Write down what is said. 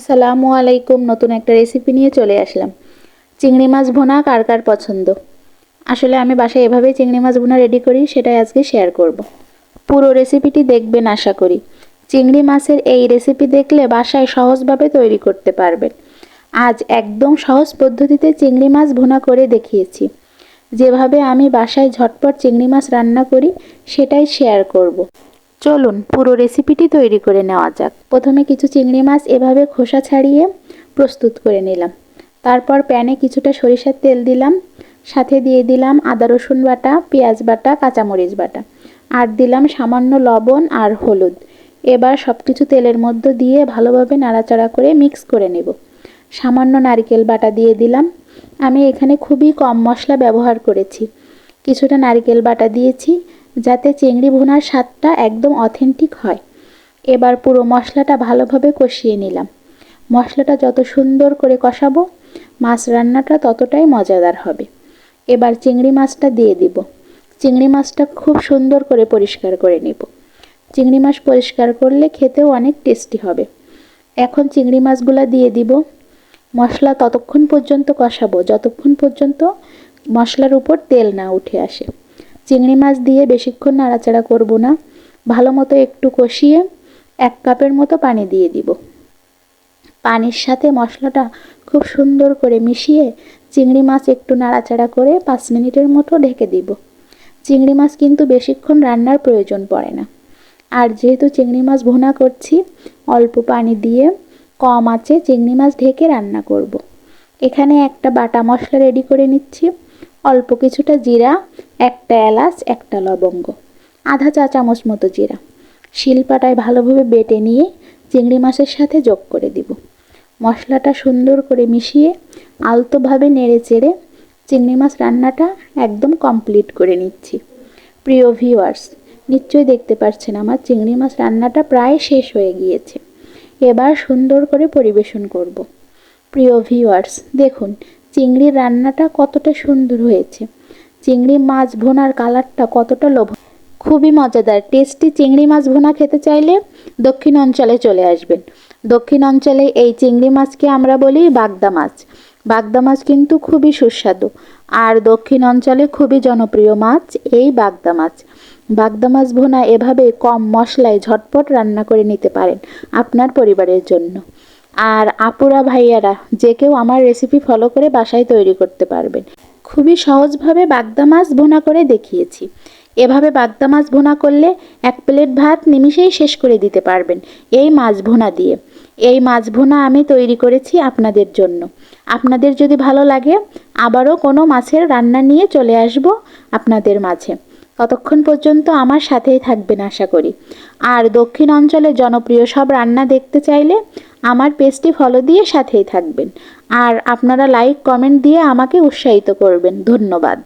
আসসালামু আলাইকুম, নতুন একটা রেসিপি নিয়ে চলে আসলাম। চিংড়ি মাছ ভুনা কার কার পছন্দ? আসলে আমি বাসায় এভাবেই চিংড়ি মাছ ভুনা রেডি করি, সেটাই আজকে শেয়ার করব। পুরো রেসিপিটি দেখবেন আশা করি। চিংড়ি মাছের এই রেসিপি দেখলে বাসায় সহজভাবে তৈরি করতে পারবেন আজ একদম সহজ পদ্ধতিতে চিংড়ি মাছ ভুনা করে দেখিয়েছি। যেভাবে আমি বাসায় ঝটপট চিংড়ি মাছ রান্না করি, সেটাই শেয়ার করব। চলুন পুরো রেসিপিটি তৈরি করে নেওয়া যাক। প্রথমে কিছু চিংড়ি মাছ এভাবে খোসা ছাড়িয়ে প্রস্তুত করে নিলাম। তারপর প্যানে কিছুটা সরিষার তেল দিলাম। সাথে দিয়ে দিলাম আদা রসুন বাটা, পেঁয়াজ বাটা, কাঁচামরিচ বাটা। আর দিলাম সামান্য লবণ আর হলুদ। এবার সব কিছু তেলের মধ্যে দিয়ে ভালোভাবে নাড়াচাড়া করে মিক্স করে নেব। সামান্য নারকেল বাটা দিয়ে দিলাম। আমি এখানে খুবই কম মশলা ব্যবহার করেছি। কিছুটা নারকেল বাটা দিয়েছি। যাতে চিংড়ি ভুনার স্বাদটা একদম অথেন্টিক হয়। এবার পুরো মশলাটা ভালোভাবে কষিয়ে নিলাম। মশলাটা যত সুন্দর করে কষাবো, মাছ রান্নাটা ততটাই মজাদার হবে। এবার চিংড়ি মাছটা দিয়ে দিব। চিংড়ি মাছটা খুব সুন্দর করে পরিষ্কার করে নেব। চিংড়ি মাছ পরিষ্কার করলে খেতেও অনেক টেস্টি হবে। এখন চিংড়ি মাছগুলো দিয়ে দিব। মশলা ততক্ষণ পর্যন্ত কষাবো, যতক্ষণ পর্যন্ত মশলার উপর তেল না উঠে আসে। চিংড়ি মাছ দিয়ে বেশিক্ষণ নাড়াচাড়া করব না। ভালো মতো একটু কষিয়ে এক কাপের মতো পানি দিয়ে দিব। পানির সাথে মশলাটা খুব সুন্দর করে মিশিয়ে চিংড়ি মাছ একটু নাড়াচাড়া করে পাঁচ মিনিটের মতো ঢেকে দিব। চিংড়ি মাছ কিন্তু বেশিক্ষণ রান্নার প্রয়োজন পড়ে না। আর যেহেতু চিংড়ি মাছ ভুনা করছি, অল্প পানি দিয়ে কম আছে চিংড়ি মাছ ঢেকে রান্না করব। এখানে একটা বাটা মশলা রেডি করে নিচ্ছি। অল্প কিছুটা জিরা, একটা এলাচ, একটা লবঙ্গ, আধা চা চামচ মতো জিরা। শিলপাটায় ভালোভাবে বেটে নিয়ে চিংড়ি মাছের সাথে যোগ করে দিব। মশলাটা সুন্দর করে মিশিয়ে আলতোভাবে নেড়ে চেড়ে চিংড়ি মাছ রান্নাটা একদম কমপ্লিট করে নিচ্ছি। প্রিয় ভিউয়ার্স, নিশ্চয়ই দেখতে পাচ্ছেন আমার চিংড়ি মাছ রান্নাটা প্রায় শেষ হয়ে গিয়েছে। এবার সুন্দর করে পরিবেশন করব। প্রিয় ভিউয়ার্স, দেখুন চিংড়ির রান্নাটা কতটা সুন্দর হয়েছে। চিংড়ি মাছ ভোনার কালারটা কতটা লোভ। খুবই মজাদার। টেস্টি চিংড়ি মাছ ভোনা খেতে চাইলে দক্ষিণ অঞ্চলে চলে আসবেন। দক্ষিণ অঞ্চলে এই চিংড়ি মাছকে আমরা বলি বাগদা মাছ। বাগদা মাছ কিন্তু খুবই সুস্বাদু। আর দক্ষিণ অঞ্চলে খুবই জনপ্রিয় মাছ এই বাগদা মাছ। বাগদা মাছ ভোনা এভাবে কম মশলায় ঝটপট রান্না করে নিতে পারেন আপনার পরিবারের জন্য। আর আপুরা ভাইয়ারা, যে কেউ আমার রেসিপি ফলো করে বাসায় তৈরি করতে পারবেন। খুবই সহজভাবে বাগদা মাছ ভোনা করে দেখিয়েছি। এভাবে বাগদা মাছ ভোনা করলে এক প্লেট ভাত নিমিষেই শেষ করে দিতে পারবেন এই মাছ ভোনা দিয়ে। এই মাছ ভোনা আমি তৈরি করেছি আপনাদের জন্য। আপনাদের যদি ভালো লাগে, আবারও কোনো মাছের রান্না নিয়ে চলে আসব আপনাদের মাঝে। ততক্ষণ পর্যন্ত আমার সাথেই থাকবেন আশা করি। আর দক্ষিণ অঞ্চলে জনপ্রিয় সব রান্না দেখতে চাইলে আমার পেজটি ফলো দিয়ে সাথেই থাকবেন। আর আপনারা লাইক কমেন্ট দিয়ে আমাকে উৎসাহিত করবেন। ধন্যবাদ।